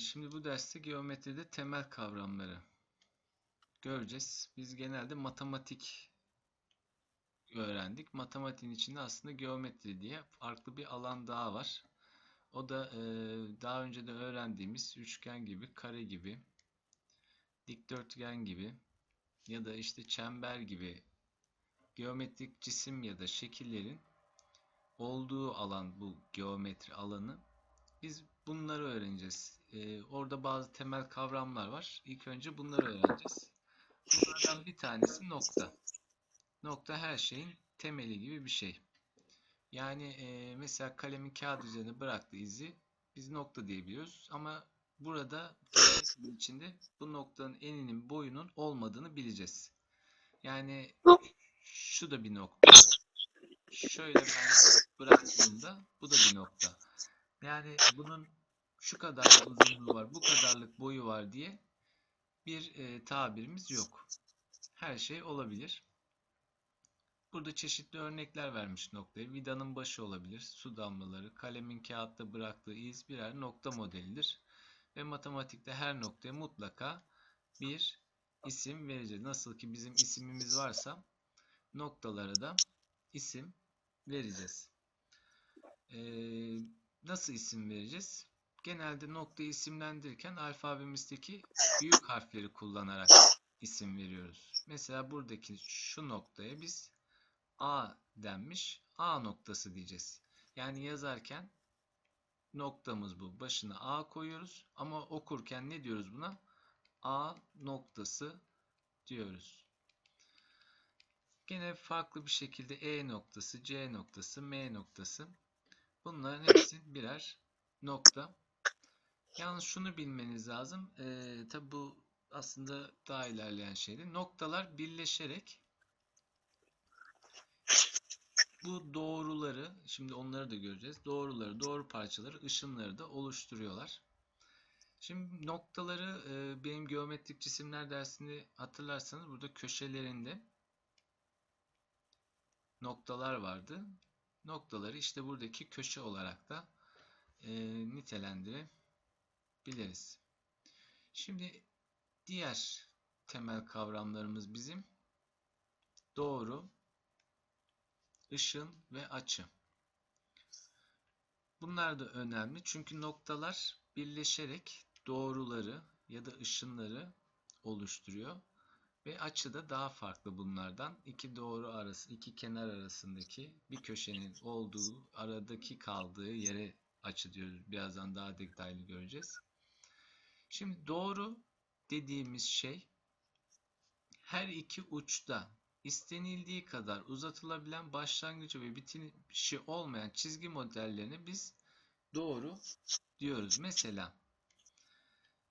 Şimdi bu derste geometride temel kavramları göreceğiz. Biz genelde matematik öğrendik. Matematiğin içinde aslında geometri diye farklı bir alan daha var. O da e, daha önce de öğrendiğimiz üçgen gibi, kare gibi, dikdörtgen gibi ya da işte çember gibi geometrik cisim ya da şekillerin olduğu alan bu geometri alanı. Biz bunları öğreneceğiz. Ee, orada bazı temel kavramlar var. İlk önce bunları öğreneceğiz. Bunlardan bir tanesi nokta. Nokta her şeyin temeli gibi bir şey. Yani e, mesela kalemin kağıt üzerine bıraktığı izi biz nokta diyebiliyoruz. Ama burada içinde bu noktanın eninin boyunun olmadığını bileceğiz. Yani şu da bir nokta. Şöyle ben bıraktığımda bu da bir nokta. Yani bunun şu kadar uzunluğu var, bu kadarlık boyu var diye bir e, tabirimiz yok. Her şey olabilir. Burada çeşitli örnekler vermiş noktaya. Vidanın başı olabilir, su damlaları, kalemin kağıtta bıraktığı iz birer nokta modelidir. Ve matematikte her noktaya mutlaka bir isim vereceğiz. Nasıl ki bizim isimimiz varsa noktalara da isim vereceğiz. Ee, nasıl isim vereceğiz? Genelde noktayı isimlendirirken alfabemizdeki büyük harfleri kullanarak isim veriyoruz. Mesela buradaki şu noktaya biz A denmiş. A noktası diyeceğiz. Yani yazarken noktamız bu. Başına A koyuyoruz. Ama okurken ne diyoruz buna? A noktası diyoruz. Gene farklı bir şekilde E noktası, C noktası, M noktası. Bunların hepsi birer nokta. Yalnız şunu bilmeniz lazım. Ee, tabi bu aslında daha ilerleyen şeydi. Noktalar birleşerek bu doğruları, şimdi onları da göreceğiz. Doğruları, doğru parçaları, ışınları da oluşturuyorlar. Şimdi noktaları e, benim geometrik cisimler dersini hatırlarsanız burada köşelerinde noktalar vardı. Noktaları işte buradaki köşe olarak da e, nitelendirebiliriz. Şimdi diğer temel kavramlarımız bizim doğru, ışın ve açı. Bunlar da önemli çünkü noktalar birleşerek doğruları ya da ışınları oluşturuyor. Ve açı da daha farklı bunlardan. İki doğru arası, iki kenar arasındaki bir köşenin olduğu, aradaki kaldığı yere açı diyoruz. Birazdan daha detaylı göreceğiz. Şimdi doğru dediğimiz şey her iki uçta istenildiği kadar uzatılabilen başlangıcı ve bitişi olmayan çizgi modellerini biz doğru diyoruz. Mesela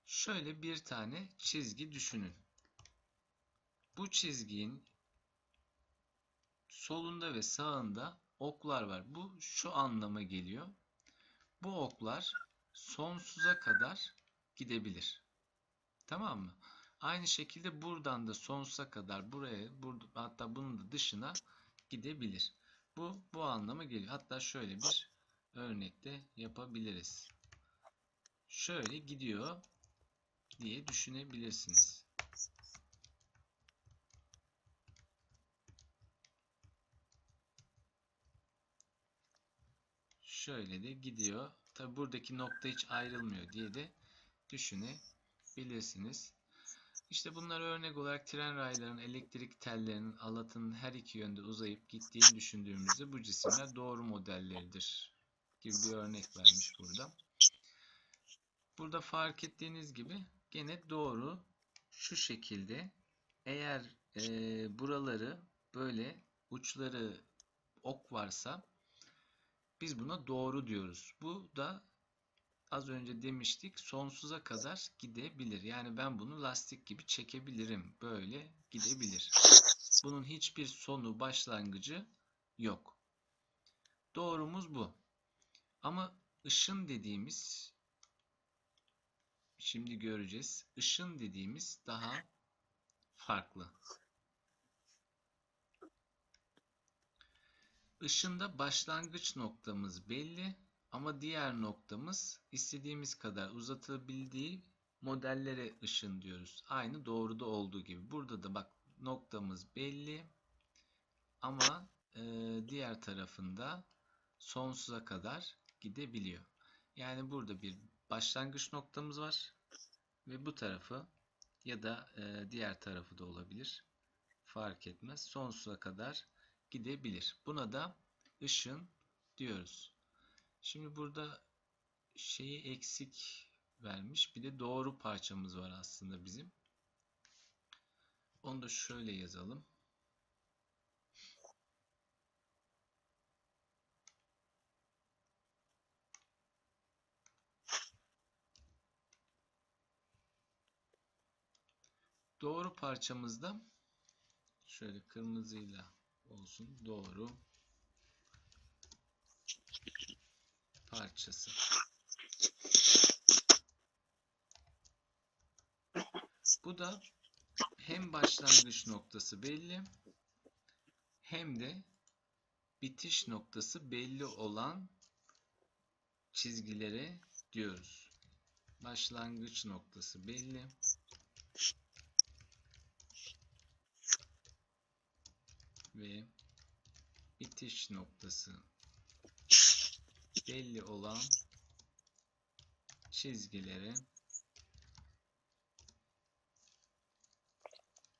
şöyle bir tane çizgi düşünün. Bu çizginin solunda ve sağında oklar var. Bu şu anlama geliyor. Bu oklar sonsuza kadar gidebilir. Tamam mı? Aynı şekilde buradan da sonsuza kadar buraya, burada, hatta bunun da dışına gidebilir. Bu bu anlama geliyor. Hatta şöyle bir örnekte yapabiliriz. Şöyle gidiyor diye düşünebilirsiniz. Şöyle de gidiyor. Tabi buradaki nokta hiç ayrılmıyor diye de düşünebilirsiniz. İşte bunlar örnek olarak tren raylarının, elektrik tellerinin, alatının her iki yönde uzayıp gittiğini düşündüğümüzde bu cisimler doğru modelleridir gibi bir örnek vermiş burada. Burada fark ettiğiniz gibi gene doğru şu şekilde eğer e, buraları böyle uçları ok varsa biz buna doğru diyoruz. Bu da az önce demiştik sonsuza kadar gidebilir. Yani ben bunu lastik gibi çekebilirim. Böyle gidebilir. Bunun hiçbir sonu başlangıcı yok. Doğrumuz bu. Ama ışın dediğimiz şimdi göreceğiz. Işın dediğimiz daha farklı. Işında başlangıç noktamız belli Ama diğer noktamız istediğimiz kadar uzatabildiği modellere ışın diyoruz. Aynı doğruda olduğu gibi. Burada da bak noktamız belli ama e, diğer tarafında sonsuza kadar gidebiliyor. Yani burada bir başlangıç noktamız var ve bu tarafı ya da e, diğer tarafı da olabilir. Fark etmez. Sonsuza kadar gidebilir. Buna da ışın diyoruz. Şimdi burada şeyi eksik vermiş. Bir de doğru parçamız var aslında bizim. Onu da şöyle yazalım. Doğru parçamızda şöyle kırmızıyla olsun. Doğru parçası. Bu da hem başlangıç noktası belli hem de bitiş noktası belli olan çizgilere diyoruz. Başlangıç noktası belli. Ve bitiş noktası belli olan çizgilere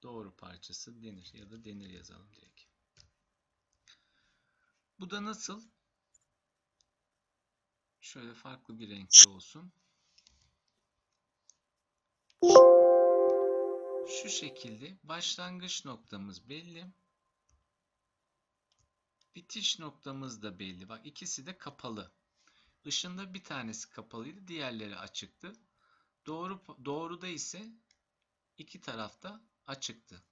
doğru parçası denir ya da denir yazalım direkt. Bu da nasıl? Şöyle farklı bir renkte olsun. Şu şekilde başlangıç noktamız belli. Bitiş noktamız da belli. Bak ikisi de kapalı. Işında bir tanesi kapalıydı, diğerleri açıktı. Doğru doğruda ise iki tarafta açıktı.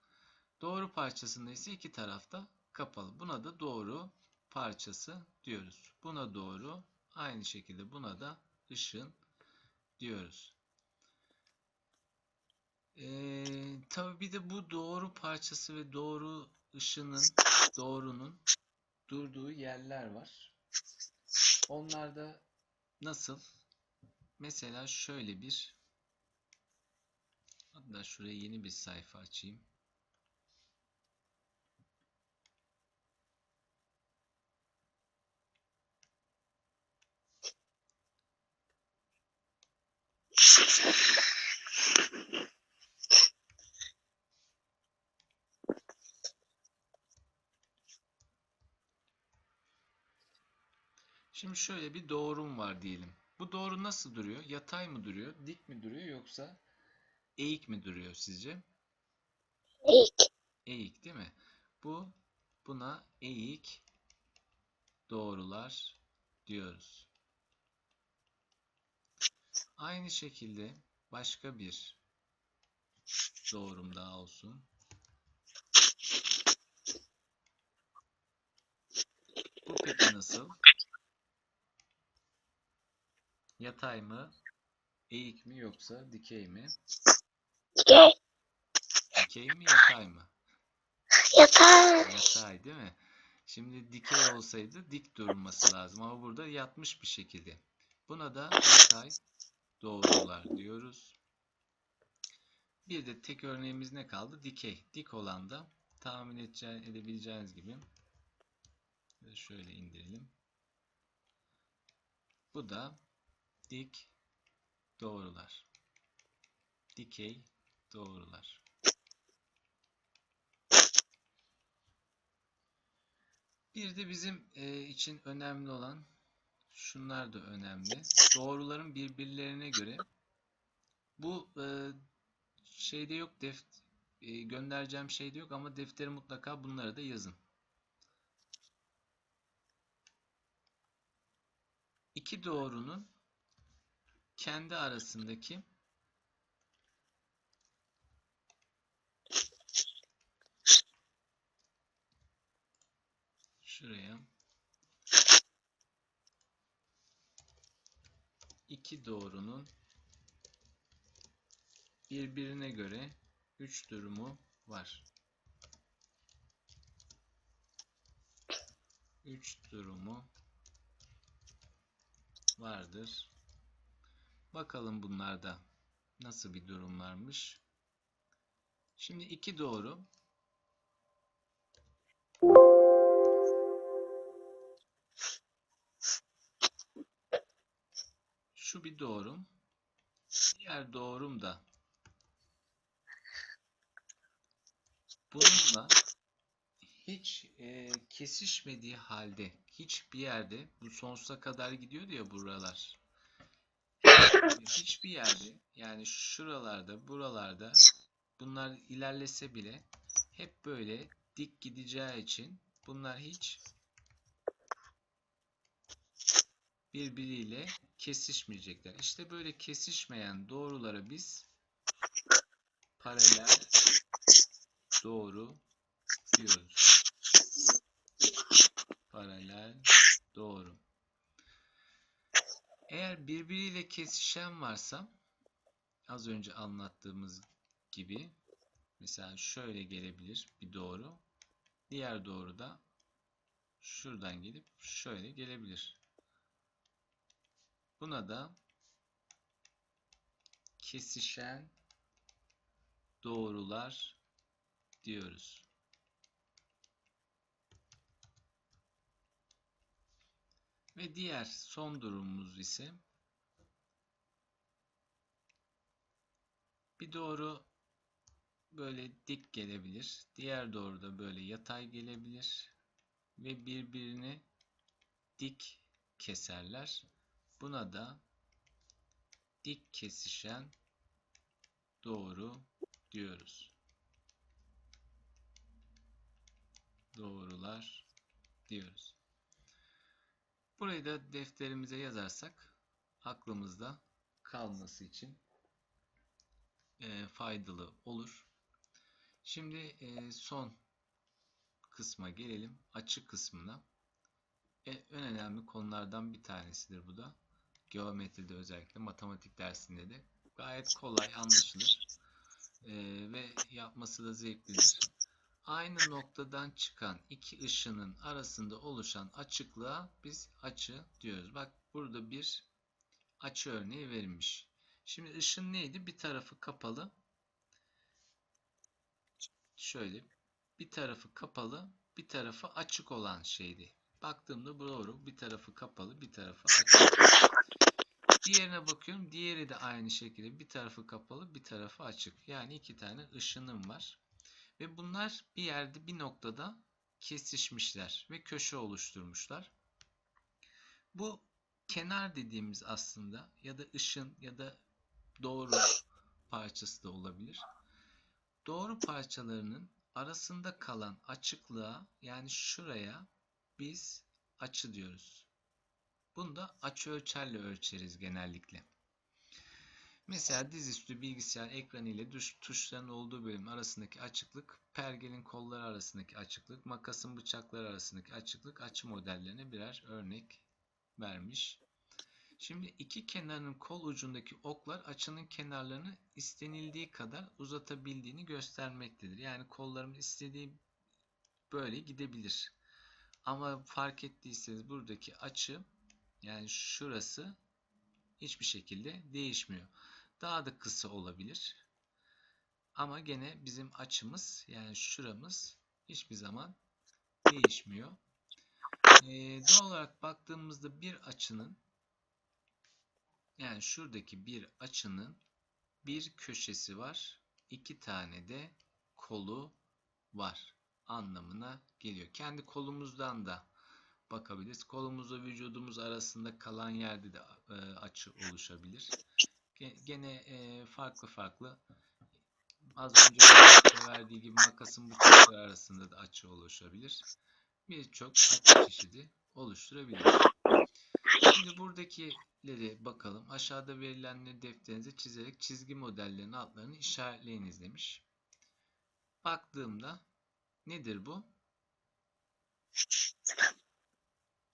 Doğru parçasında ise iki tarafta kapalı. Buna da doğru parçası diyoruz. Buna doğru aynı şekilde buna da ışın diyoruz. Ee, tabii bir de bu doğru parçası ve doğru ışının doğrunun durduğu yerler var. Onlar da nasıl? Mesela şöyle bir hatta şuraya yeni bir sayfa açayım. Şimdi şöyle bir doğrum var diyelim. Bu doğru nasıl duruyor? Yatay mı duruyor? Dik mi duruyor? Yoksa eğik mi duruyor sizce? Eğik. Eğik değil mi? Bu buna eğik doğrular diyoruz. Aynı şekilde başka bir doğrum daha olsun. Bu peki nasıl? Yatay mı? Eğik mi yoksa dikey mi? Dikey. Dikey mi yatay mı? Yatay. Yatay değil mi? Şimdi dikey olsaydı dik durması lazım ama burada yatmış bir şekilde. Buna da yatay doğrular diyoruz. Bir de tek örneğimiz ne kaldı? Dikey. Dik olan da tahmin edebileceğiniz gibi şöyle indirelim. Bu da dik doğrular. Dikey doğrular. Bir de bizim e, için önemli olan şunlar da önemli. Doğruların birbirlerine göre bu e, şeyde yok def e, göndereceğim şeyde yok ama deftere mutlaka bunları da yazın. İki doğrunun kendi arasındaki şuraya iki doğrunun birbirine göre üç durumu var. Üç durumu vardır. Bakalım bunlarda nasıl bir durum varmış. Şimdi iki doğru. Şu bir doğrum. Diğer doğrum da bununla hiç e, kesişmediği halde hiçbir yerde bu sonsuza kadar gidiyordu ya buralar. Hiçbir yerde yani şuralarda buralarda bunlar ilerlese bile hep böyle dik gideceği için bunlar hiç birbiriyle kesişmeyecekler. İşte böyle kesişmeyen doğrulara biz paralel doğru diyoruz. Paralel doğru. Eğer birbiriyle kesişen varsa az önce anlattığımız gibi mesela şöyle gelebilir bir doğru. Diğer doğru da şuradan gelip şöyle gelebilir. Buna da kesişen doğrular diyoruz. Ve diğer son durumumuz ise bir doğru böyle dik gelebilir. Diğer doğru da böyle yatay gelebilir. Ve birbirini dik keserler. Buna da dik kesişen doğru diyoruz. Doğrular diyoruz. Burayı da defterimize yazarsak aklımızda kalması için e, faydalı olur. Şimdi e, son kısma gelelim. Açı kısmına. E, en önemli konulardan bir tanesidir bu da. Geometride özellikle matematik dersinde de gayet kolay anlaşılır. E, ve yapması da zevklidir. Aynı noktadan çıkan iki ışının arasında oluşan açıklığa biz açı diyoruz. Bak burada bir açı örneği verilmiş. Şimdi ışın neydi? Bir tarafı kapalı. Şöyle bir tarafı kapalı, bir tarafı açık olan şeydi. Baktığımda doğru. Bir tarafı kapalı, bir tarafı açık. Diğerine bakıyorum. Diğeri de aynı şekilde bir tarafı kapalı, bir tarafı açık. Yani iki tane ışınım var. Ve bunlar bir yerde bir noktada kesişmişler ve köşe oluşturmuşlar. Bu kenar dediğimiz aslında ya da ışın ya da doğru parçası da olabilir. Doğru parçalarının arasında kalan açıklığa yani şuraya biz açı diyoruz. Bunu da açı ölçerle ölçeriz genellikle. Mesela dizüstü bilgisayar ekranı ile tuş, tuşların olduğu bölüm arasındaki açıklık, pergelin kolları arasındaki açıklık, makasın bıçakları arasındaki açıklık açı modellerine birer örnek vermiş. Şimdi iki kenarın kol ucundaki oklar açının kenarlarını istenildiği kadar uzatabildiğini göstermektedir. Yani kollarım istediği böyle gidebilir. Ama fark ettiyseniz buradaki açı yani şurası hiçbir şekilde değişmiyor. Daha da kısa olabilir. Ama gene bizim açımız yani şuramız hiçbir zaman değişmiyor. Ee, doğal olarak baktığımızda bir açının yani şuradaki bir açının bir köşesi var. iki tane de kolu var anlamına geliyor. Kendi kolumuzdan da bakabiliriz. Kolumuzla vücudumuz arasında kalan yerde de e, açı oluşabilir. Gene e, farklı farklı az önce verdiği gibi makasın bıçakları arasında da açı oluşabilir. Birçok açı çeşidi oluşturabilir. Şimdi buradakileri bakalım. Aşağıda verilenleri defterinize çizerek çizgi modellerinin altlarını işaretleyiniz demiş. Baktığımda nedir bu?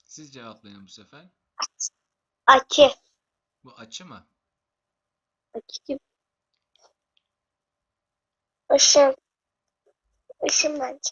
Siz cevaplayın bu sefer. Açı. Bu açı mı? Açı gibi. Işın. Işın bence.